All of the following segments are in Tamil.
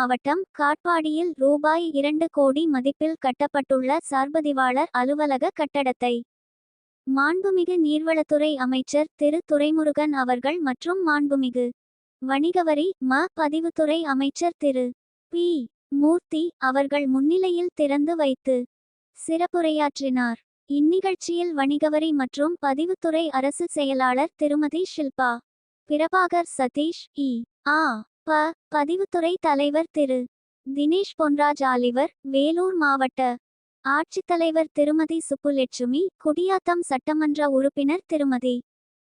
மாவட்டம் காட்பாடியில் ரூபாய் இரண்டு கோடி மதிப்பில் கட்டப்பட்டுள்ள சார்பதிவாளர் அலுவலக கட்டடத்தை மாண்புமிகு நீர்வளத்துறை அமைச்சர் திரு. துரைமுருகன் அவர்கள் மற்றும் மாண்புமிகு வணிகவரி ம. பதிவுத்துறை அமைச்சர் திரு. பி. மூர்த்தி அவர்கள் முன்னிலையில் திறந்து வைத்து சிறப்புரையாற்றினார். இந்நிகழ்ச்சியில் வணிகவரி மற்றும் பதிவுத்துறை அரசு செயலாளர் திருமதி ஷில்பா பிரபாகர் சதீஷ் இ. ஆ. ப பதிவுத்துறை தலைவர் திரு. தினேஷ் பொன்ராஜ் ஆலிவர் வேலூர் மாவட்ட ஆட்சித்தலைவர் திருமதி சுப்புலட்சுமி குடியாத்தம் சட்டமன்ற உறுப்பினர் திருமதி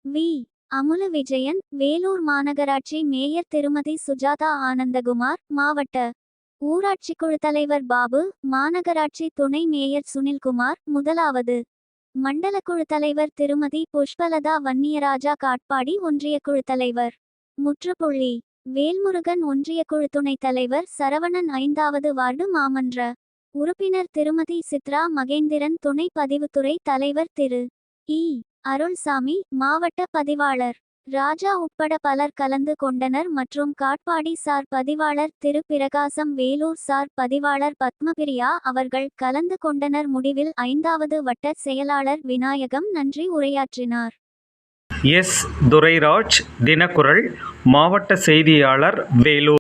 வி. அமுல விஜயன் வேலூர் மாநகராட்சி மேயர் திருமதி சுஜாதா ஆனந்தகுமார் மாவட்ட ஊராட்சி குழு தலைவர் பாபு மாநகராட்சி துணை மேயர் சுனில்குமார் முதலாவது மண்டல குழு தலைவர் திருமதி புஷ்பலதா வன்னியராஜா காட்பாடி ஒன்றிய குழு தலைவர் முற்றுப்புள்ளி வேல்முருகன் ஒன்றிய குழு துணைத் தலைவர் சரவணன் ஐந்தாவது வார்டு மாமன்ற. உறுப்பினர் திருமதி சித்ரா மகேந்திரன் துணை பதிவுத்துறை தலைவர் திரு. இ. அருள்சாமி மாவட்ட பதிவாளர். ராஜா உட்பட பலர் கலந்து கொண்டனர் மற்றும் காட்பாடி சார் பதிவாளர் திரு. பிரகாசம் வேலூர் சார் பதிவாளர் பத்மபிரியா அவர்கள் கலந்து கொண்டனர். முடிவில் ஐந்தாவது வட்ட செயலாளர் விநாயகம் நன்றி உரையாற்றினார். எஸ். துரைராஜ் தினக்குரல் மாவட்ட செய்தியாளர் வேலூர்.